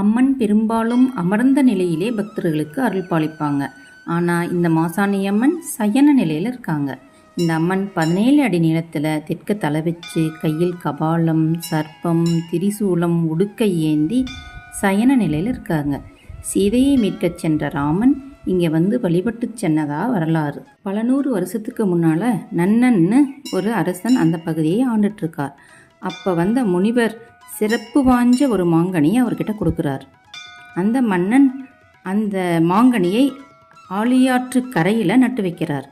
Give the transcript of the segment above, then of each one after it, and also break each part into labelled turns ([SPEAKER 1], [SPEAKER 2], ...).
[SPEAKER 1] அம்மன் பெரும்பாலும் அமர்ந்த நிலையிலே பக்தர்களுக்கு அருள் பாலிப்பாங்க ஆனால் இந்த மாசாணி அம்மன் சயன நிலையில் இருக்காங்க. இந்த அம்மன் பதினேழு அடி நீளத்தில் தெற்க தலை வச்சு கையில் கபாலம் சர்ப்பம் திரிசூலம் உடுக்கை ஏந்தி சயன நிலையில் இருக்காங்க. சீதையை மீட்கச் சென்ற ராமன் இங்கே வந்து வழிபட்டு சென்னதா வரலாறு. பல நூறு வருஷத்துக்கு முன்னால் நன்னன்னு ஒரு அரசன் அந்த பகுதியை ஆண்டுட்டு இருக்கார் அப்போ வந்த முனிவர் சிறப்பு வாய்ந்த ஒரு மாங்கனியை அவர்கிட்ட கொடுக்குறார். அந்த மன்னன் அந்த மாங்கனியை ஆழியாற்று கரையில் நட்டு வைக்கிறார்.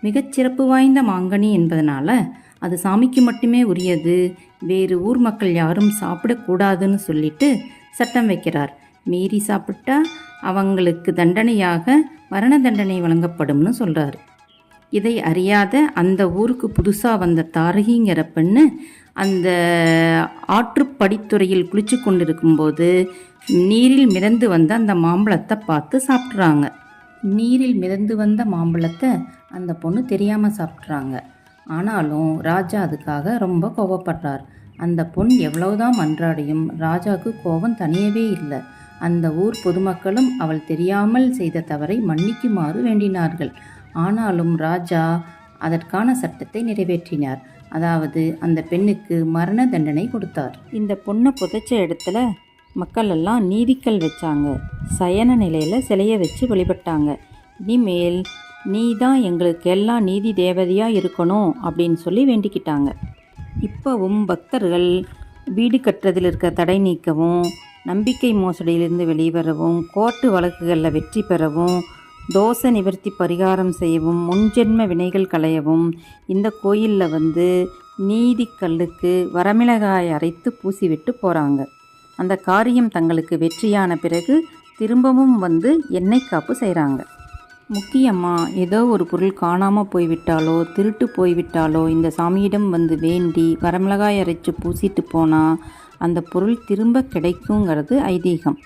[SPEAKER 1] மிகச் சிறப்பு வாய்ந்த மாங்கனி என்பதனால் அது சாமிக்கு மட்டுமே உரியது வேறு ஊர் மக்கள் யாரும் சாப்பிடக்கூடாதுன்னு சொல்லிட்டு சட்டம் வைக்கிறார். மீறி சாப்பிட்டா அவங்களுக்கு தண்டனையாக மரண தண்டனை வழங்கப்படும்னு சொல்கிறார் இதை அறியாத அந்த ஊருக்கு புதுசாக வந்த தாரகிங்கிற பெண்ணு அந்த ஆற்றுப்படித்துறையில் குளிச்சு கொண்டிருக்கும்போது நீரில் மிதந்து வந்த அந்த மாம்பழத்தை பார்த்து சாப்பிட்றாங்க. நீரில் மிதந்து வந்த மாம்பழத்தை அந்த பொண்ணு தெரியாமல் சாப்பிட்றாங்க. ஆனாலும் ராஜா அதுக்காக ரொம்ப கோவப்படுறார். அந்த பொண் எவ்வளவுதான் மன்றாடியும் ராஜாவுக்கு கோபம் தனியவே இல்லை. அந்த ஊர் பொதுமக்களும் அவள் தெரியாமல் செய்த தவறை மன்னிக்குமாறு வேண்டினார்கள். ஆனாலும் ராஜா அதற்கான சட்டத்தை நிறைவேற்றினார். அதாவது அந்த பெண்ணுக்கு மரண தண்டனை கொடுத்தார். இந்த பொண்ணை புதைச்ச இடத்துல மக்கள் எல்லாம் நீதிக்கல் வச்சாங்க. சயன நிலையில் சிலையை வச்சு வழிபட்டாங்க. இனிமேல் நீ தான் எங்களுக்கு எல்லாம் நீதி தேவதையாக இருக்கணும் அப்படின்னு சொல்லி வேண்டிக்கிட்டாங்க. இப்போவும் பக்தர்கள் வீடு கட்டுறதில் இருக்க தடை நீக்கவும் நம்பிக்கை மோசடியிலிருந்து வெளிவரவும் கோர்ட்டு வழக்குகளில் வெற்றி பெறவும் தோஷ நிவர்த்தி பரிகாரம் செய்யவும் முன்ஜென்ம வினைகள் களையவும் இந்த கோயிலில் வந்து நீதி கல்லுக்கு வரமிளகாய் அரைத்து பூசிவிட்டு போகிறாங்க அந்த காரியம் தங்களுக்கு வெற்றியான பிறகு திரும்பவும் வந்து எண்ணெய் காப்பு செய்கிறாங்க முக்கியமாக ஏதோ ஒரு பொருள் காணாமல் போய்விட்டாலோ திருட்டு போய்விட்டாலோ இந்த சாமியிடம் வந்து வேண்டி வரமிளகாய் அரைச்சி பூசிட்டு போனால் அந்த பொருள் திரும்ப கிடைக்குங்கிறது ஐதீகம்.